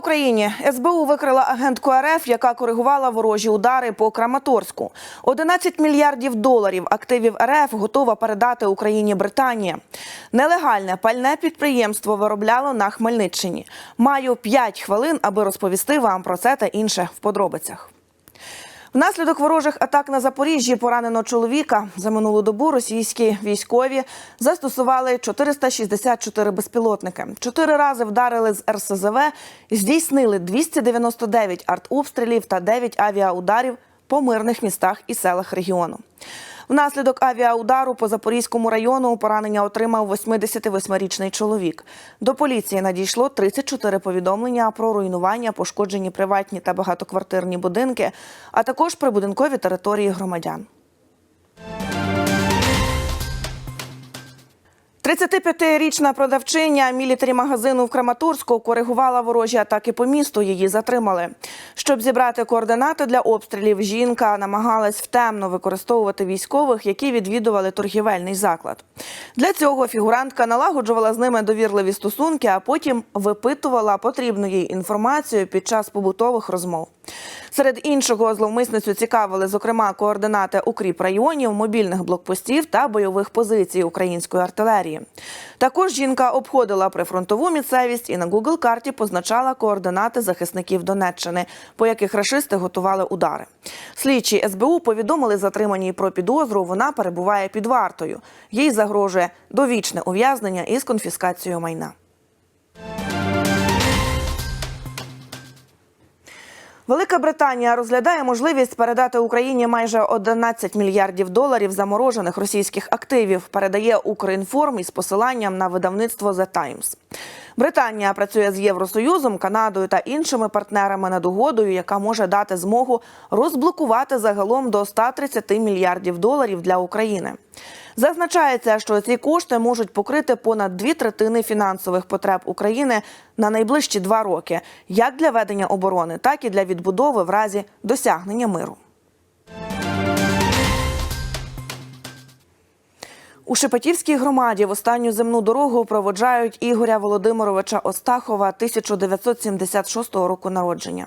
Україні СБУ викрила агентку РФ, яка коригувала ворожі удари по Краматорську. 11 мільярдів доларів активів РФ готова передати Україні Британія. Нелегальне пальне підприємство виробляло на Хмельниччині. Маю 5 хвилин, аби розповісти вам про це та інше в подробицях. Внаслідок ворожих атак на Запоріжжі поранено чоловіка. За минулу добу російські військові застосували 464 безпілотники. Чотири рази вдарили з РСЗВ, здійснили 299 артобстрілів та 9 авіаударів по мирних містах і селах регіону. Внаслідок авіаудару по Запорізькому району поранення отримав 88-річний чоловік. До поліції надійшло 34 повідомлення про руйнування, пошкоджені приватні та багатоквартирні будинки, а також прибудинкові території громадян. 35-річна продавчиня мілітарі магазину в Краматорську коригувала ворожі атаки по місту. Її затримали. Щоб зібрати координати для обстрілів, жінка намагалась втемно використовувати військових, які відвідували торгівельний заклад. Для цього фігурантка налагоджувала з ними довірливі стосунки, а потім випитувала потрібну їй інформацію під час побутових розмов. Серед іншого зловмисницю цікавили, зокрема, координати укріп районів, мобільних блокпостів та бойових позицій української артилерії. Також жінка обходила прифронтову місцевість і на Google карті позначала координати захисників Донеччини, по яких рашисти готували удари. Слідчі СБУ повідомили затриманій про підозру. Вона перебуває під вартою. Їй загрожує довічне ув'язнення із конфіскацією майна. Велика Британія розглядає можливість передати Україні майже 11 мільярдів доларів заморожених російських активів. Передає Укрінформ із посиланням на видавництво The Times. Британія працює з Євросоюзом, Канадою та іншими партнерами над угодою, яка може дати змогу розблокувати загалом до 130 мільярдів доларів для України. Зазначається, що ці кошти можуть покрити понад дві третини фінансових потреб України на найближчі два роки, як для ведення оборони, так і для відбудови в разі досягнення миру. У Шепетівській громаді в останню земну дорогу проводжають Ігоря Володимировича Остахова 1976 року народження.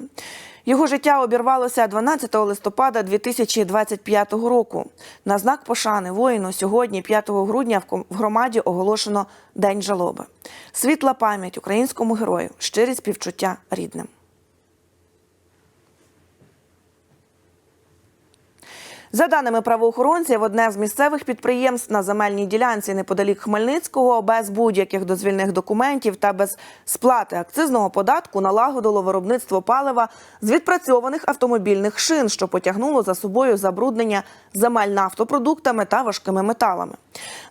Його життя обірвалося 12 листопада 2025 року. На знак пошани воїну сьогодні, 5 грудня, в громаді оголошено День жалоби. Світла пам'ять українському герою, щирі співчуття рідним. За даними правоохоронців, одне з місцевих підприємств на земельній ділянці неподалік Хмельницького без будь-яких дозвільних документів та без сплати акцизного податку налагодило виробництво палива з відпрацьованих автомобільних шин, що потягнуло за собою забруднення земель нафтопродуктами та важкими металами.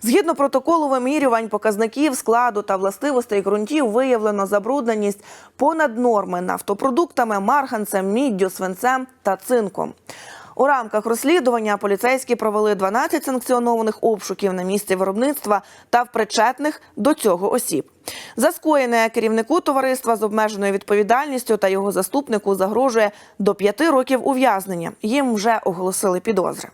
Згідно протоколу вимірювань показників складу та властивостей ґрунтів виявлено забрудненість понад норми нафтопродуктами, марганцем, міддю, свинцем та цинком. У рамках розслідування поліцейські провели 12 санкціонованих обшуків на місці виробництва та в причетних до цього осіб. За скоєне керівнику товариства з обмеженою відповідальністю та його заступнику загрожує до 5 років ув'язнення. Їм вже оголосили підозри.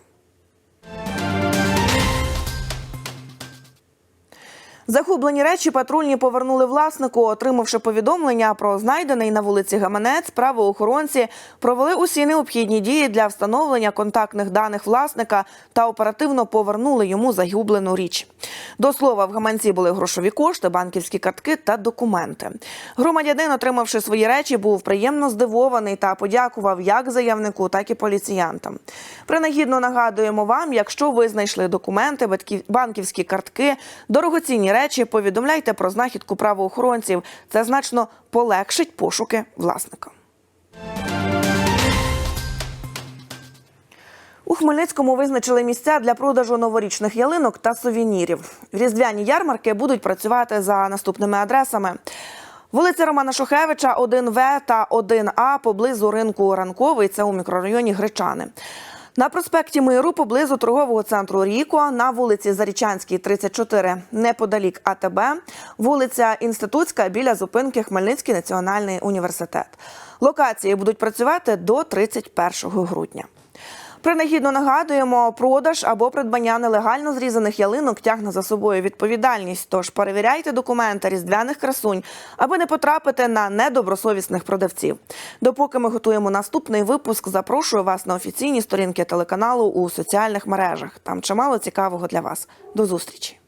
Загублені речі патрульні повернули власнику, отримавши повідомлення про знайдений на вулиці Гаманець. Правоохоронці провели усі необхідні дії для встановлення контактних даних власника та оперативно повернули йому загублену річ. До слова, в гаманці були грошові кошти, банківські картки та документи. Громадянин, отримавши свої речі, був приємно здивований та подякував як заявнику, так і поліціянтам. Принагідно нагадуємо вам, якщо ви знайшли документи, банківські картки, дорогоцінні речі, повідомляйте про знахідку правоохоронців. Це значно полегшить пошуки власника. У Хмельницькому визначили місця для продажу новорічних ялинок та сувенірів. Різдвяні ярмарки будуть працювати за наступними адресами. Вулиця Романа Шухевича, 1В та 1А поблизу ринку Ранковий. Це у мікрорайоні Гречани. На проспекті Миру поблизу торгового центру Ріко, на вулиці Зарічанській, 34, неподалік АТБ, вулиця Інститутська біля зупинки Хмельницький національний університет. Локації будуть працювати до 31 грудня. Принагідно нагадуємо, продаж або придбання нелегально зрізаних ялинок тягне за собою відповідальність. Тож перевіряйте документи різдвяних красунь, аби не потрапити на недобросовісних продавців. Допоки ми готуємо наступний випуск, запрошую вас на офіційні сторінки телеканалу у соціальних мережах. Там чимало цікавого для вас. До зустрічі.